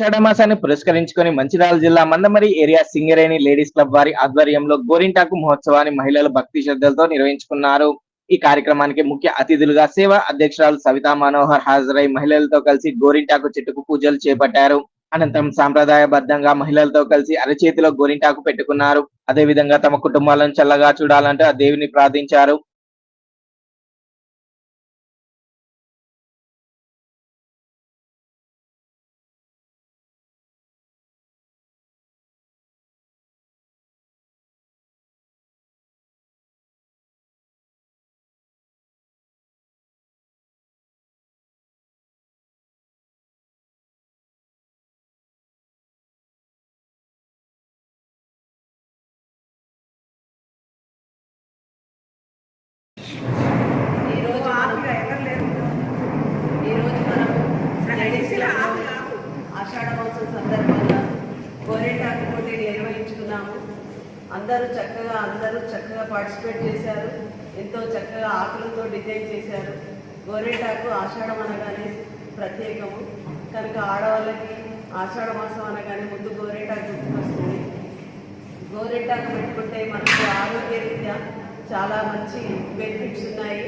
షడమాసాన్ని మాసాన్ని పురస్కరించుకొని మంచిర్యాల జిల్లా Mandamarri area Singareni ladies club వారి ఆధ్వర్యంలో గోరింటాకు మహోత్సవాన్ని మహిళలు భక్తి శ్రద్ధలతో నిర్వహించుకున్నారు. ఈ కార్యక్రమానికి ముఖ్య అతిథులుగా సేవా అధ్యక్షురాలు సవితా మనోహర్ హాజరై మహిళలతో కలిసి గోరింటాకు చెట్టుకు పూజలు చేపట్టారు. అనంతరం సాంప్రదాయబద్ధంగా మహిళలతో కలిసి అరచేతిలో గోరింటాకు పెట్టుకున్నారు. అదే విధంగా తమ కుటుంబాలను చల్లగా చూడాలంటూ ఆ దేవిని ప్రార్థించారు. ఆషాఢ సందర్భంగా గోరేటాకు పోటీ నిర్వహించుకున్నాము. అందరూ చక్కగా అందరూ చక్కగా పార్టిసిపేట్ చేశారు. ఎంతో చక్కగా ఆకులతో డిజైన్ చేశారు. గోరేటాకు ఆషాఢం అనగానే ప్రత్యేకము. కనుక ఆడవాళ్ళకి ఆషాఢ మాసం అనగానే ముందు గోరేటాకు గుర్తుకొస్తుంది. గోరెంటాకు పెట్టుకుంటే మనకు ఆరోగ్య రీత్యా చాలా మంచి బెనిఫిట్స్ ఉన్నాయి.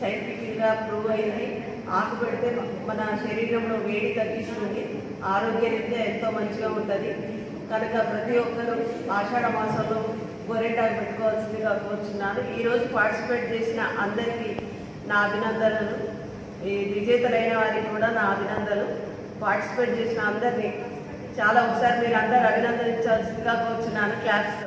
సైంటిఫిక్గా ప్రూవ్ అయింది. ఆకు పెడితే మన శరీరంలో వేడి తగ్గిస్తుంది. ఆరోగ్యరీత్యా ఎంతో మంచిగా ఉంటుంది. కనుక ప్రతి ఒక్కరూ ఆషాఢ మాసంలో గోరెంటాకు పెట్టుకోవాల్సిందిగా కోరుచున్నాను. ఈరోజు పార్టిసిపేట్ చేసిన అందరికీ నా అభినందనలు. ఈ విజేతలైన వారికి కూడా నా అభినందనలు. పార్టిసిపేట్ చేసిన అందరినీ చాలా ఒకసారి మీరు అందరూ అభినందించాల్సిందిగా కోరుచున్నాను. క్లాప్స్